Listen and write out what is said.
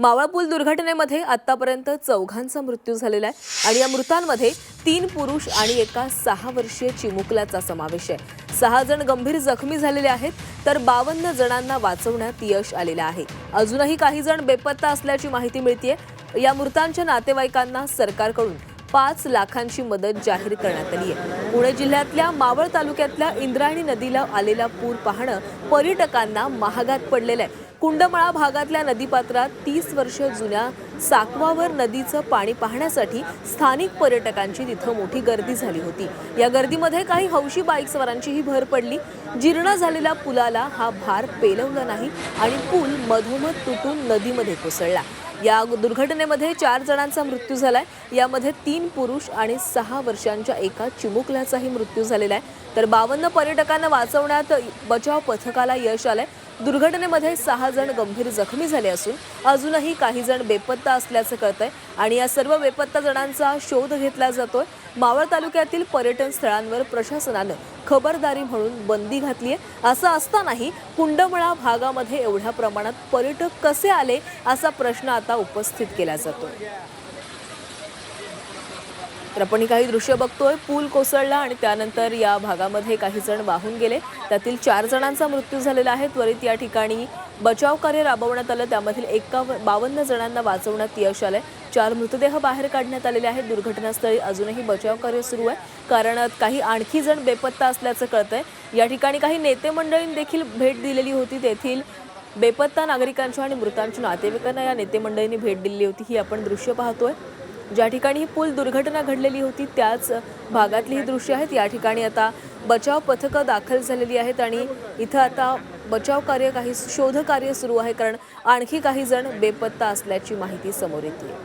मावळ पूल दुर्घटनेमध्ये आतापर्यंत चौघांचा मृत्यू झालेला आहे आणि या मृतांमध्ये तीन पुरुष आणि एका सहा वर्षीय चिमुकल्याचा समावेश आहे. सहा जण गंभीर जखमी झालेले आहेत तर बावन्न जणांना वाचवण्यात यश आलेलं आहे. अजूनही काही जण बेपत्ता असल्याची माहिती मिळतीये. या मृतांच्या नातेवाईकांना सरकारकडून पाच लाखांची मदत जाहीर करण्यात आली आहे. पुणे जिल्ह्यातल्या मावळ तालुक्यातल्या इंद्रायणी नदीला आलेला पूर पाहणं पर्यटकांना महागात पडलेलं आहे. कुंडमळा भागातल्या नदीपात्रात तीस वर्ष जुन्या साकवावर नदीचं पाणी पाहण्यासाठी स्थानिक पर्यटकांची तिथं मोठी गर्दी झाली होती. या गर्दीमध्ये काही हौशी बाईकस्वारांचीही भर पडली. जीर्ण झालेल्या पुलाला हा भार पेलवला नाही आणि पूल मधोमध तुटून नदीमध्ये कोसळला. या दुर्घटनेमध्ये चार जणांचा मृत्यू झाला आहे यामध्ये तीन पुरुष आणि सहा वर्षांच्या एका चिमुकल्याचाही मृत्यू झालेला आहे. तर बावन्न पर्यटकांना वाचवण्यात बचाव पथकाला यश आलंय. दुर्घटनेमध्ये सहा जण गंभीर जखमी झाले असून अजूनही काही जण बेपत्ता असल्याचं कळतंय. आणि या सर्व बेपत्ता जणांचा शोध घेतला जातोय. मावळ तालुक्यातील पर्यटन स्थळांवर प्रशासनानं खबरदारी म्हणून बंदी घातली आहे. असं असतानाही कुंडमळा भागामध्ये एवढ्या प्रमाणात पर्यटक कसे आले असा प्रश्न आता उपस्थित केला जातो. तर आपण काही दृश्य बघतोय. पूल कोसळला आणि त्यानंतर या भागामध्ये काही जण वाहून गेले. त्यातील चार जणांचा मृत्यू झालेला आहे. त्वरित या ठिकाणी बचाव कार्य राबवण्यात आलं. त्यामधील एका बावन्न जणांना वाचवण्यात यश आलंय. चार मृतदेह बाहेर काढण्यात आलेले आहेत. दुर्घटनास्थळी अजूनही बचाव कार्य सुरू आहे. कारण काही आणखी जण बेपत्ता असल्याचं कळतंय. या ठिकाणी काही नेते मंडळींनी देखील भेट दिलेली होती. तेथील बेपत्ता नागरिकांच्या आणि मृतांच्या नातेवाईकांना या नेते मंडळींनी भेट दिलेली होती. ही आपण दृश्य पाहतोय. ज्या ठिकाणी ही पूल दुर्घटना घडलेली होती त्याच भागातली ही दृश्य आहेत. या ठिकाणी आता बचाव पथकं दाखल झालेली आहेत आणि इथं आता बचाव कार्य काही शोध कार्य सुरू आहे कारण आणखी काही जण बेपत्ता असल्याची माहिती समोर येते.